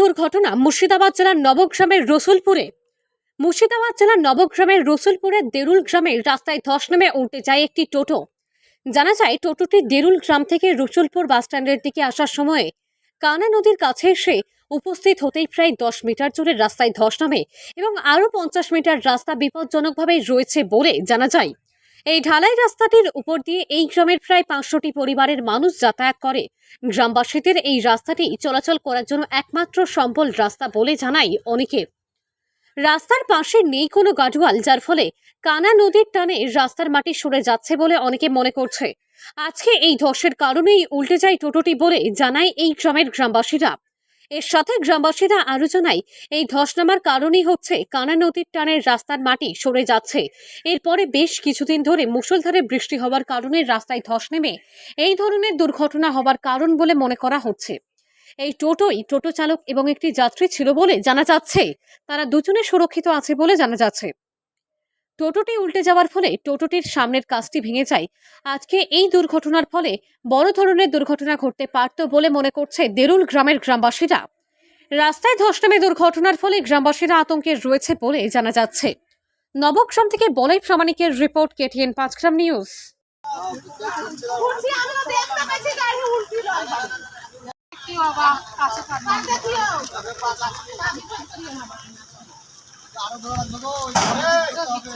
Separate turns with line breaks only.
দুর্ঘটনা মুর্শিদাবাদ জেলার নবগ্রামের রসুলপুরে। মুর্শিদাবাদ জেলার নবগ্রামের রসুলপুরের দেরুল গ্রামের রাস্তায় ধস নেমে উল্টে যায় একটি টোটো। জানা যায়, টোটোটি দেরুল গ্রাম থেকে রসুলপুর বাসস্ট্যান্ডের দিকে আসার সময় কানা নদীর কাছে এসে উপস্থিত হতেই প্রায় দশ মিটার জুড়ে রাস্তায় ধস নামে এবং আরও পঞ্চাশ মিটার রাস্তা বিপজ্জনকভাবে রয়েছে বলে জানা যায়। এই ঢালাই রাস্তাটির উপর দিয়ে এই গ্রামের প্রায় পাঁচশোটি পরিবারের মানুষ যাতায়াত করে। গ্রামবাসীদের এই রাস্তাটি চলাচল করার জন্য একমাত্র সম্বল রাস্তা বলে জানাই অনেকে। রাস্তার পাশে নেই কোনো গাডওয়াল যার ফলে কানা নদীর টানে রাস্তার মাটি সরে যাচ্ছে বলে অনেকে মনে করছে। আজকে এই ধসের কারণেই উল্টে যায় টোটোটি বলে জানায় এই গ্রামের গ্রামবাসীরা। এর সাথে গ্রামবাসীরা আলোচনায় জানায়, এই ধস নামার কারণই হচ্ছে কানা নদীর টানের রাস্তার মাটি সরে যাচ্ছে। এরপরে বেশ কিছুদিন ধরে মুষলধারে বৃষ্টি হওয়ার কারণে রাস্তায় ধস নেমে এই ধরনের দুর্ঘটনা হবার কারণ বলে মনে করা হচ্ছে। এই টোটোই টোটো চালক এবং একটি যাত্রী ছিল বলে জানা যাচ্ছে। তারা দুজনে সুরক্ষিত আছে বলে জানা যাচ্ছে। টোটোটি উল্টে যাওয়ার ফলে টোটোটির সামনের কাজটি ভেঙে যায় আজকে এই দুর্ঘটনার ফলে বড় ধরনের দুর্ঘটনা ঘটতে পারত বলে মনে করছে দেরুল গ্রামের গ্রামবাসীরা রাস্তায় ধস নেমে দুর্ঘটনার ফলে গ্রামবাসীরা আতঙ্কে রয়েছে বলে জানা যাচ্ছে নবগ্রাম থেকে বলাই প্রামাণিকের রিপোর্ট কেটিএন পাঁচগ্রাম নিউজ
বাবা কাছে কাছে কি